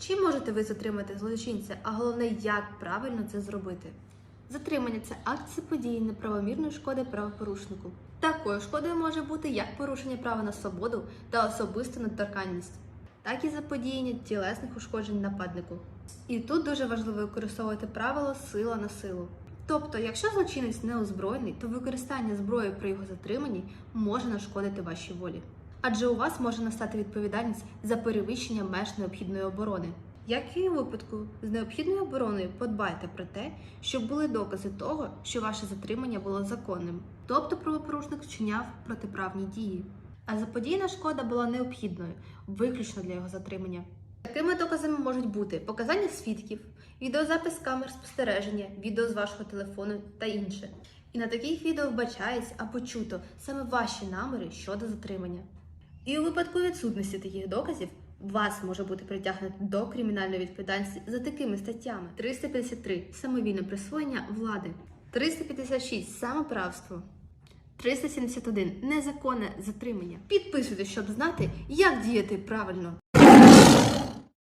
Чи можете ви затримати злочинця, а головне, як правильно це зробити? Затримання це акт заподії неправомірної шкоди правопорушнику. Такою шкодою може бути як порушення права на свободу та особисту недоторканність, так і заподіяння тілесних ушкоджень нападнику. І тут дуже важливо використовувати правило сила на силу. Тобто, якщо злочинець не озброєний, то використання зброї при його затриманні може нашкодити вашій волі. Адже у вас може настати відповідальність за перевищення меж необхідної оборони. Як і у випадку з необхідною обороною, подбайте про те, щоб були докази того, що ваше затримання було законним, тобто правопорушник вчиняв протиправні дії. А заподіяна шкода була необхідною, виключно для його затримання. Такими доказами можуть бути показання свідків, відеозапис камер спостереження, відео з вашого телефону та інше. І на таких відео вбачається або чуто саме ваші наміри щодо затримання. І у випадку відсутності таких доказів вас може бути притягнуто до кримінальної відповідальності за такими статтями: 353 самовільне присвоєння влади, 356 самоправство, 371 незаконне затримання. Підписуйтесь, щоб знати, як діяти правильно.